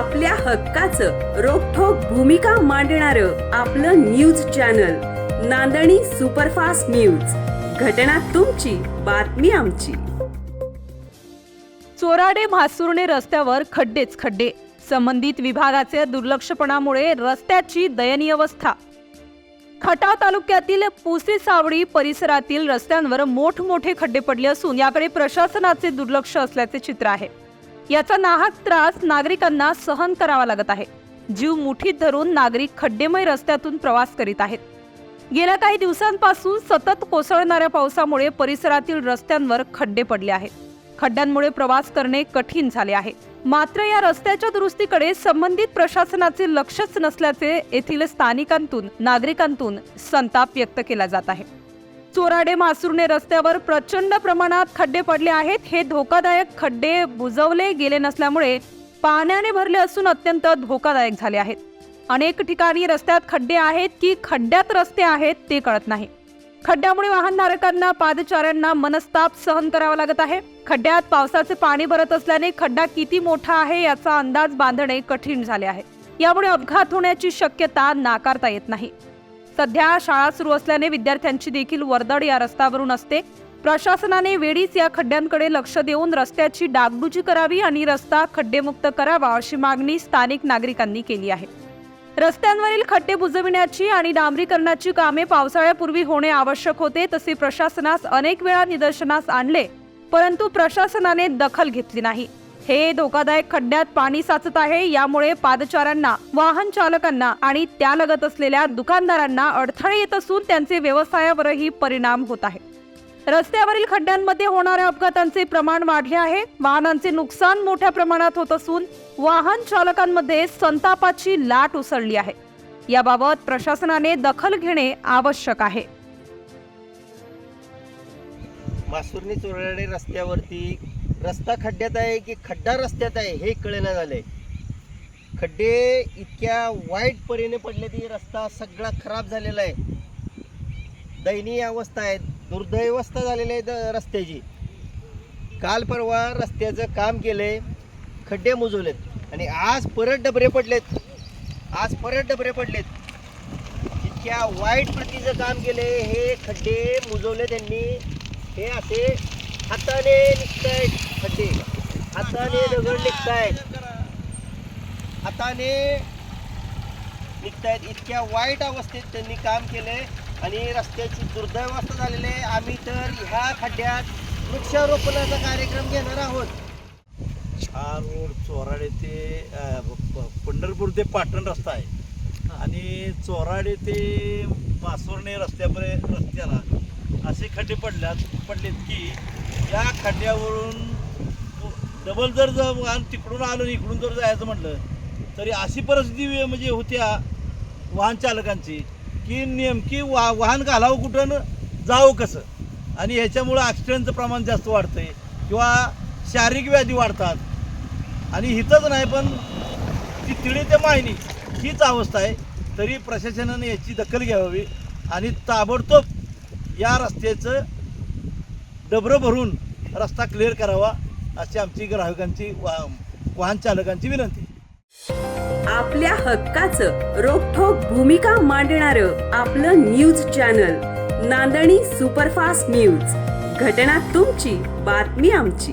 आपल्या हक्काचं रोखोक भूमिका मांडणार आपलं news channel Nandani superfast news. घटना तुमची बातमी आमची. चोराडे म्हासुर्णे रस्त्यावर खड्डेच खड्डे. संबंधित विभागाचे दुर्लक्षपणामुळे रस्त्याची दयनीय अवस्था. खटाव तालुक्यातील पुसे सावडी परिसरातील रस्त्यांवर मोठमोठे खड्डे पडले असून याकडे प्रशासनाचे दुर्लक्ष असल्याचे चित्र आहे. याचा नाहक त्रास नागरिकांना सहन करावा लागत आहे. जीव मुठीत धरून नागरिक खड्डेमय रस्त्यातून प्रवास करीत आहेत. गेल्या काही दिवसांपासून सतत कोसळणाऱ्या पावसामुळे परिसरातील रस्त्यांवर खड्डे पडले आहेत. खड्ड्यांमुळे प्रवास करणे कठीण झाले आहे. मात्र या रस्त्याच्या दुरुस्तीकडे संबंधित प्रशासनाचे लक्षच नसल्याचे येथील स्थानिकांतून नागरिकांतून संताप व्यक्त केला जात आहे. चोराडे मासुरणे रस्त्यावर प्रचंड प्रमाणात खड्डे पडले आहेत. हे धोकादायक खड्डे बुजवले गेले नसल्यामुळे पाण्याने भरले असून अत्यंत धोकादायक झाले आहेत. अनेक ठिकाणी रस्त्यात खड्डे आहेत की खड्ड्यात रस्ते आहेत ते कळत नाही. खड्ड्यामुळे वाहनधारकांना पादचाऱ्यांना मनस्ताप सहन करावा लागत आहे. खड्ड्यात पावसाचे पाणी भरत असल्याने खड्डा किती मोठा आहे याचा अंदाज बांधणे कठीण झाले आहे. यामुळे अपघात होण्याची शक्यता नाकारता येत नाही. सध्या शाळा सुरू असल्याने विद्यार्थ्यांची देखील वर्दळ या रस्त्यावरून असते. प्रशासनाने वेळीच या खड्ड्यांकडे लक्ष देऊन रस्त्याची डागडुजी करावी आणि रस्ता खड्डेमुक्त करावा अशी मागणी स्थानिक नागरिकांनी केली आहे. रस्त्यांवरील खड्डे बुजविण्याची आणि डांबरीकरणाची कामे पावसाळ्यापूर्वी होणे आवश्यक होते तसे प्रशासनास अनेक वेळा निदर्शनास आणले परंतु प्रशासनाने दखल घेतली नाही. हे धोकादायक खड्ड्यात पाणी साचत आहे. यामुळे पादचाऱ्यांना वाहन चालकांना आणि त्यालगत असलेल्या दुकानदारांना अडथळे येत असून त्यांचे व्यवसायावरही परिणाम होत आहे. रस्त्यावरील खड्ड्यांमध्ये होणाऱ्या अपघातांचे प्रमाण वाढले आहे. वाहनांचे नुकसान मोठ्या प्रमाणात होत असून वाहन चालकांमध्ये संतापाची लाट उसळली आहे. याबाबत प्रशासनाने दखल घेणे आवश्यक आहे. मासुर्णी चोरडे रस्त्यावरती रस्ता खड्ड्यात आहे की खड्डा रस्त्यात आहे हे कळेना झालंय. खड्डे इतक्या वाईट परीने पडले की रस्ता सगळा खराब झालेला आहे. दयनीय अवस्था आहे दुर्दैवस्था झालेली आहे द- रस्त्याची. काल परवा रस्त्याचं काम केलंय खड्डे मुजवलेत. आणि आज परत डबरे पडलेत. आज परत डबरे पडलेत. इतक्या वाईट प्रतीचं काम केले हे खड्डे मुजवले त्यांनी. हे असे हाताने निघतायत खड्डे. हाताने दगड निघतायत. हाताने निघतायत. इतक्या वाईट अवस्थेत त्यांनी काम केले आणि रस्त्याची दुर्दैवस्था झालेली आहे. आम्ही तर ह्या खड्ड्यात वृक्षारोपणाचा कार्यक्रम घेणार आहोत. हा रोड चोराडे ते पंढरपूर ते पाटण रस्ता आहे. आणि चोराडे ते मासुर्णे रस्त्यापर्यंत रस्त्याला असे खड्डे पडल्यात पडलेत की या खड्ड्यावरून डबल जर जर वाहन तिकडून आलो आणि इकडून जर जायचं म्हटलं तरी अशी परिस्थिती म्हणजे होत्या वाहन चालकांची की नेमकी वा वाहन घालावं कुठं जावं कसं? आणि ह्याच्यामुळं ॲक्सिडेंटचं प्रमाण जास्त वाढतं आहे किंवा शारीरिक व्याधी वाढतात. आणि हिथंच नाही पण ती तिळी ते मायनी हीच अवस्था आहे तरी प्रशासनाने याची दखल घ्यावी आणि ताबडतोब या रस्त्याचं डबरं भरून रस्ता क्लिअर करावा अशी आमची ग्राहकांची वा वाहन चालकांची विनंती. आपल्या हक्काचं रोखोक भूमिका मांडणार आपलं news channel Nandani superfast news घटना तुमची बातमी आमची.